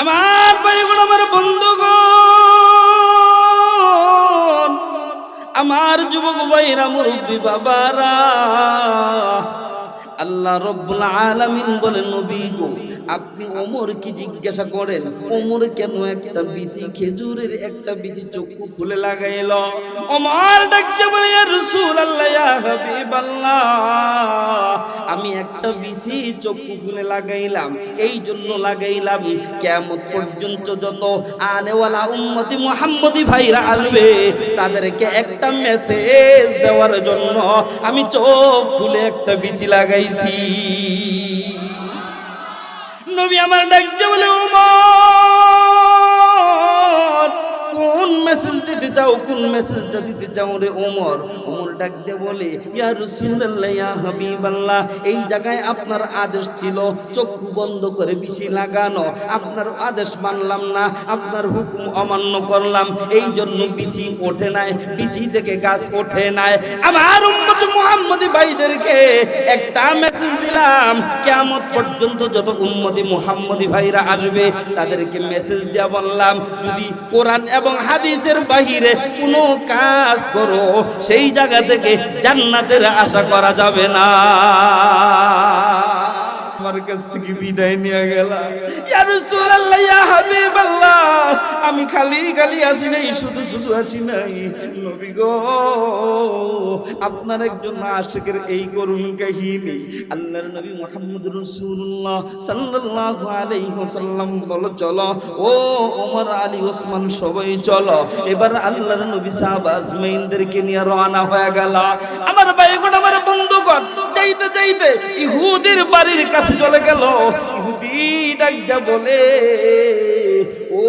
আমার ভাইগুলো আমার বন্ধুগণ, আমার যুবক ভাইরা, মুরব্বী বাবারা, আল্লাহ রব্বুল আলামিন বলেন, নবী গো আপনি ওমর কি জিজ্ঞাসা করেন, ওমর কেন একটা বিসি খেজুরের একটা বিসি চক্ষু খুলে লাগাইল? ওমর ডাকতে বলে আমি একটা বিসি চক্ষু খুলে লাগাইলাম এই জন্য লাগাইলাম, কিয়ামত পর্যন্ত যত আনেওয়ালা উম্মতি মুহাম্মদি ভাইরা আসবে, তাদেরকে একটা মেসেজ দেওয়ার জন্য আমি চোখ খুলে একটা বিসি লাগাইছি। নবী আমার ডাকতে বলে ওমর দিতে চাও, কোন মেসেজটা দিতে চাও রে ওমর? ওমর ডাক দিয়ে বলে, ইয়া রাসূলুল্লাহ, ইয়া হাবিবাল্লাহ, এই জায়গায় আপনার আদেশ ছিল, চক্ষু বন্ধ করে বিসি লাগানো। আপনার আদেশ মানলাম না, আপনার হুকুম অমান্য করলাম। এই জন্য বিসি ওঠে নাই বিসি থেকে গাছ ওঠে নাই। আমার উম্মত মুহাম্মদি ভাইদেরকে একটা মেসেজ দিলাম, কিয়ামত পর্যন্ত যত উম্মতি মুহাম্মদি ভাইরা আসবে, তাদেরকে মেসেজ দেওয়া বললাম, যদি কোরআন এবং হাদিসের বাহিরে কোনো কাজ করো সেই জায়গা থেকে জান্নাতের আশা করা যাবে না। আমার কাছ থেকে বিদায় নিয়ে গেল। আমি খালি খালি আসি নাই, শুধু শুধু আসি নাই। নবী গো, আপনার একজন আশিকের এই করুণ কাহিনী আল্লাহর নবী মুহাম্মদ রাসূলুল্লাহ সাল্লাল্লাহু আলাইহি ওয়াসাল্লাম বলো, চলো। ও ওমর, আলী, ওসমান, সবাই চলো। এবার আল্লাহর নবী সাহাব আজমাইনদেরকে নিয়ে রওনা হয়ে গেল। আমার ভাইগণ আমার বন্ধুগণ যাইতে যাইতে ইহুদির বাড়ির কাছে চলে গেল। ইহুদি ডাকটা বলে, ও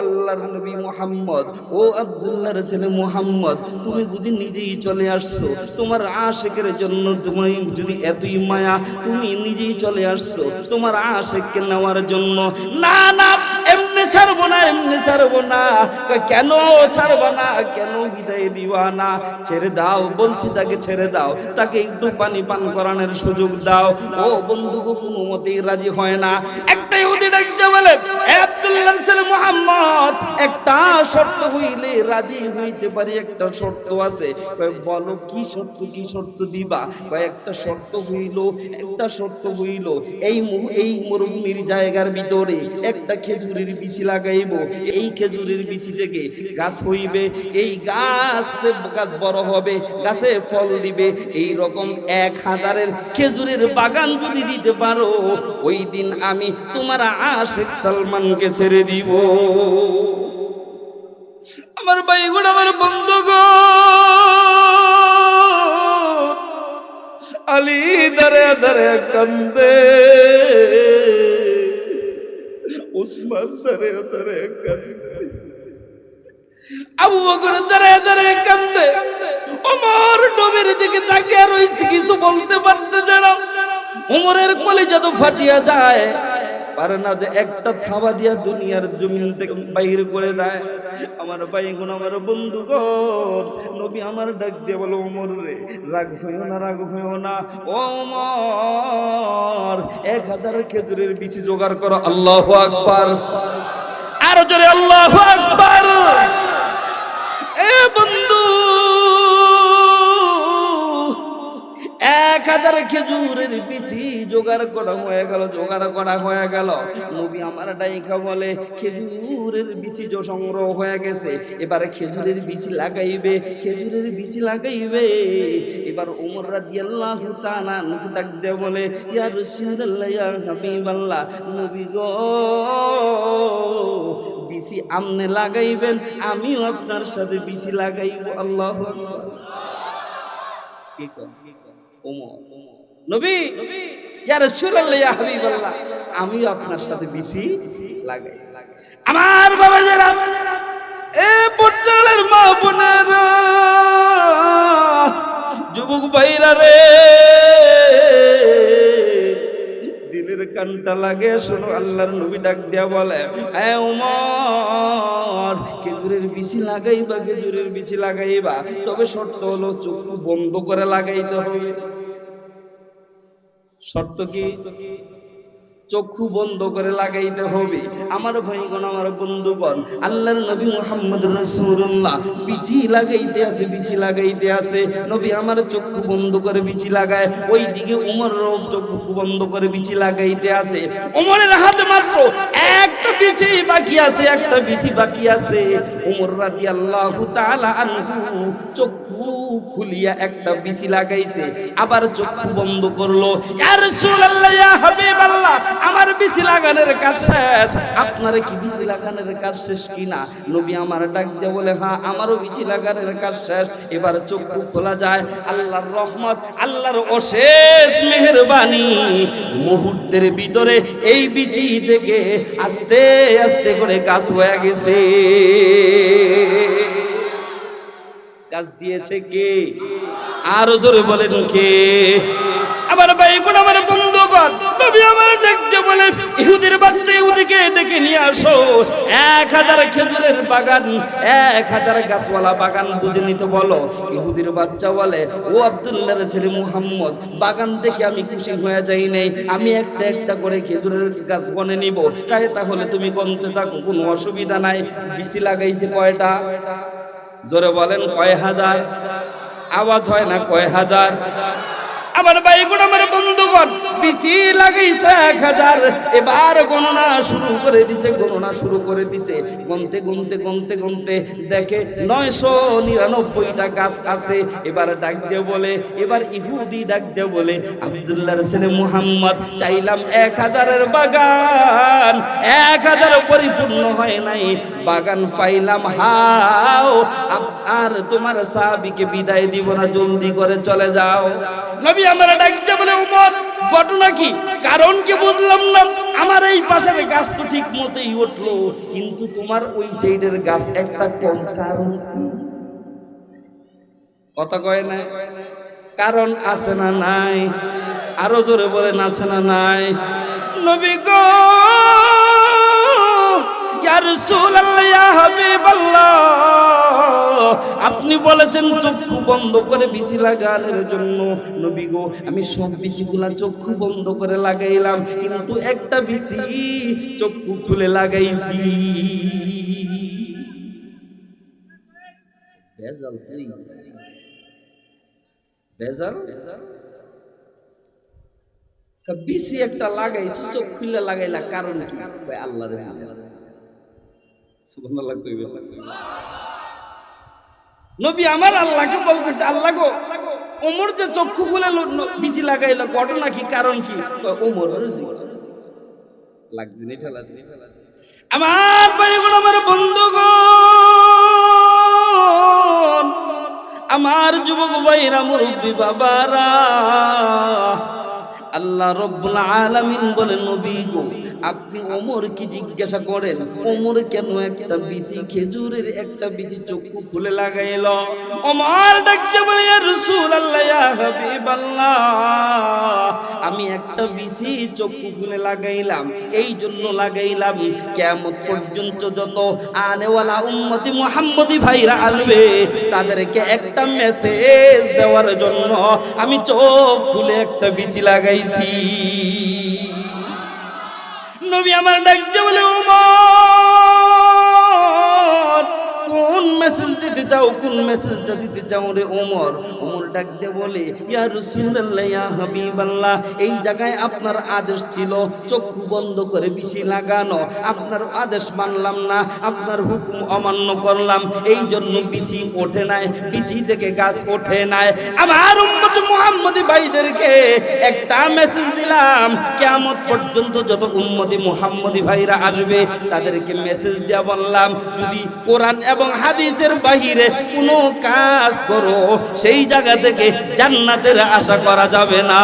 আল্লাহর নবী মোহাম্মদ, ও আব্দুল্লাহর ছেলে মোহাম্মদ, তুমি বুঝি নিজেই চলে আসছো? তোমার আশেকের জন্য তুমি যদি এতই মায়া, তুমি নিজেই চলে আসছো? তোমার আশেককে নেওয়ার জন্য? না না ছাড়বো না এমনি ছাড়বো না। কেন ছাড়বো না কেন বিদায় দিবা না? ছেড়ে দাও বলছি তাকে ছেড়ে দাও। তাকে একটু পানি পান করানোর সুযোগ দাও। ও বন্ধু গো কোনো মতেই রাজি হয় না। একটাই ইহুদি ডাকতে বলে "এ আব্দুল্লাহ ছেলে মুহাম্মদ একটা শর্ত হইলে রাজি হইতে পারি একটা শর্ত আছে। বলো কি শর্ত কি শর্ত দিবা? কয়, একটা শর্ত হইল একটা শর্ত হইল এই এই মরুভূমির জায়গার ভিতরে একটা খেজুরের বিচি লাগাইব, এই খেজুরের বিচি থেকে গাছ হইবে, এই গাছ গাছ বড় হবে, গাছে ফল দিবে, এই রকম এক হাজারের খেজুরের বাগান যদি দিতে পারো, ওই দিন আমি তোমার আশেখ সালমানকে ছেড়ে দিব। আমার ভাইগুণ আমার বন্ধুগণ, আলী দারে দারে কান্দে। দারে দারে কান্দে আবু বকর দারে দারে কান্দে ওমর নবীর দিকে তাকিয়ে রইছে, কিছু বলতে পারতে জানো ওমরের কলেজা তো ফাটিয়া যায়। পারে না যে একটা থাবা দিয়া দুনিয়ার জমিন থেকে বাইরে করে দেয়। আমার ভাইগুন আমার বন্ধু নবী আমার ডাক দিয়ে বলো অমর রে, রাগ হইও না, রাগ হইও না। ওমর, এক হাজার খেজুরের বিচি জোগাড় করো, আল্লাহ আকবার। আরও জোরে, আল্লাহ আকবার। এক হাজার খেজুরের বিচি জোগাড় করা হয়ে গেল, জোগাড় করা হয়ে গেল। নবী আমার ডাইকা বলে, খেজুরের বিচি যে সংগ্রহ হয়ে গেছে, এবারে খেজুরের বিচি লাগাইবে, খেজুরের বিচি লাগাইবে। এবার ওমর রাদিয়াল্লাহু তাআলা নবী ডাক দে বলে, ইয়া রাসূলুল্লাহ, ইয়া হাবিবাল্লাহ, নবী গো, বিচি আমনে লাগাইবেন, আমিও আপনার সাথে বিচি লাগাইব, আল্লাহু আকবার। কি কর? ওমর নবী, ইয়া রাসূলুল্লাহ, ইয়া হাবিবাল্লাহ আমি আপনার সাথে বিসি লাগাই। আমার বাবা যারা এ পটলের মা বোনেরা, যুবক ভাইরা রে, দিলের কানটা লাগে, শোনো, আল্লাহর নবী ডাক দিয়া বলে, এ উমর, খেজুরের বিচি লাগাইবা, খেজুরের বিচি লাগাইবা, তবে শর্ত হলো চোখ বন্ধ করে লাগাইতে হবে। শর্ত কি চক্ষু বন্ধ করে লাগাইতে হবে। আমার ভাইগণ, আমার বন্ধুগণ, আল্লাহর নবী মোহাম্মদ রসুল্লাহ বিচি লাগাইতে আছে, বিচি লাগাইতে আছে। নবী আমার চক্ষু বন্ধ করে বিচি লাগায় ওই দিকে উমর চক্ষু বন্ধ করে বিচি লাগাইতে আছে। উমরের হাতে মাত্র একটা বিচি বাকি আছে, একটা বিচি বাকি আছে। উমর রাদি আল্লাহ চক্ষু খুলিয়া একটা বিচি লাগাইছে, আবার চক্ষু বন্ধ করল। হাবিবাল্লাহ আমার বিচি লাগানোর কাজ শেষ। আপনারা কি বিচি লাগানোর কাজ শেষ কিনা? নবী আমার ডাক দিয়ে বলে হ্যাঁ আমারও বিচি লাগানোর কাজ শেষ। এবার চক্ষু খোলা যায়। আল্লাহর রহমত, আল্লাহর অশেষ মেহেরবানি। মুহূর্তের ভিতরে এই বিচি থেকে আস্তে আস্তে করে গাছ হয়ে গেছে। গাছ দিয়েছে কে? আরও জোরে বলেন কে? আমার ভাই আমার বন্ধুগণ, নবী আমার ইহুদির বাচ্চা ইহুদিকে ডেকে নিয়ে আসো। এক হাজার খেজুরের বাগান, এক হাজার গাছওয়ালা বাগান বুঝে নিতে বলো। ইহুদির বাচ্চা বলে, ও আব্দুল্লাহ ছেলে মুহাম্মদ, বাগান দেখে আমি খুশি হয়ে যাই নাই। আমি একটা একটা করে খেজুরের গাছ বনে নিব। তাই তাহলে তুমি গন্তে থাকো, কোনো অসুবিধা নাই। বিসি লাগাইছে কয়টা? জোরে বলেন, কয় হাজার? আওয়াজ হয় না, কয় হাজার? আমার ভাইগুলো আমার বন্ধুগণ। বিচি লাগাইছে এক হাজার। এবার গণনা শুরু করে দিছে, গণনা শুরু করে দিছে। গনতে গনতে গনতে গনতে দেখে নয়শো নিরানব্বইটা গাছ আছে। এবার ডাক দিয়ে বলে, এবার ইহুদি ডাক দিয়ে বলে, আবদুল্লাহর ছেলে মুহাম্মদ, চাইলাম এক হাজারের বাগান। এক হাজার পরিপূর্ণ হয় নাই। বাগান পাইলাম হাও। আর তোমার সাহাবিকে বিদায় দিব না, জলদি করে চলে যাও। নবী আমরা ডাকতে বলে, উমর, ঘটনা কি? কারণ কি বুঝলাম না, আমার এই পাশের গাছ তো ঠিক মতোই উঠল, কিন্তু তোমার ওই সাইডের গাছ একটা কম কারণ কথা কয় না কারণ আছে না নাই? আরও জোরে বলেন, আছে না নাই? নবী গো! আপনি বলেছেন চক্ষু বন্ধ করে বিচি লাগানোর জন্য। নবী গো, আমি সব বিচিগুলা চক্ষু বন্ধ করে লাগাইলাম, কিন্তু একটা বিচি চক্ষু খুলে লাগাইছি। ভেজাল একটা লাগাইছি, চোখ খুলে লাগাইলা কারণ আল্লাহর সুবহানাল্লাহ নবী আমার আল্লাহকে বলতেছে আল্লাহ গো ওমর যে চক্ষু খুলে বিচি লাগাইলো ঘটনা কি কারণ কি? ওমর লাগছে ঠেলা আমার ভাইগুলো আমার বন্ধুগণ আমার যুবক ভাইরা মুরব্বী বাবারা আল্লাহ রব্বুল আলামিন বলে নবী গো, আপনি ওমর কি জিজ্ঞাসা করেন, ওমর কেন একটা বিচি খেজুরের একটা বিচি চক্ষু খুলে লাগাইল? ওমর ডাকতে বলে, ইয়া রাসূলুল্লাহ, ইয়া হাবিবাল্লাহ, আমি একটা বিচি চক্ষু খুলে লাগাইলাম এই জন্য লাগাইলাম, কিয়ামত পর্যন্ত যত আনেওয়ালা উম্মতি মুহাম্মদি ভাইরা আসবে, তাদেরকে একটা মেসেজ দেওয়ার জন্য আমি চোখ খুলে একটা বিচি লাগাইছি নবী আমার ডাকতে বলে ওমর কোন মেসেজ দিতে চাও, কোন মেসেজটা দিতে চাও রে ওমর? ওমর ডাক দিয়ে বলে, ইয়া রাসূলুল্লাহ, ইয়া হাবিবাল্লাহ, এই জায়গায় আপনার আদেশ ছিল, চক্ষু বন্ধ করে বিচি লাগানো। আপনার আদেশ মানলাম না, আপনার হুকুম অমান্য করলাম। এই জন্য বিচি ওঠে নাই বিচি থেকে গাছ ওঠে নাই। আমার উম্মত মুহাম্মদি ভাইদেরকে একটা মেসেজ দিলাম, কিয়ামত পর্যন্ত যত উম্মতি মুহাম্মদি ভাইরা আসবে, তাদেরকে মেসেজ দেওয়া বললাম, যদি কোরআন এবং হাদিসের বাহিরে কোনো কাজ করো সেই জায়গা থেকে জান্নাতের আশা করা যাবে না।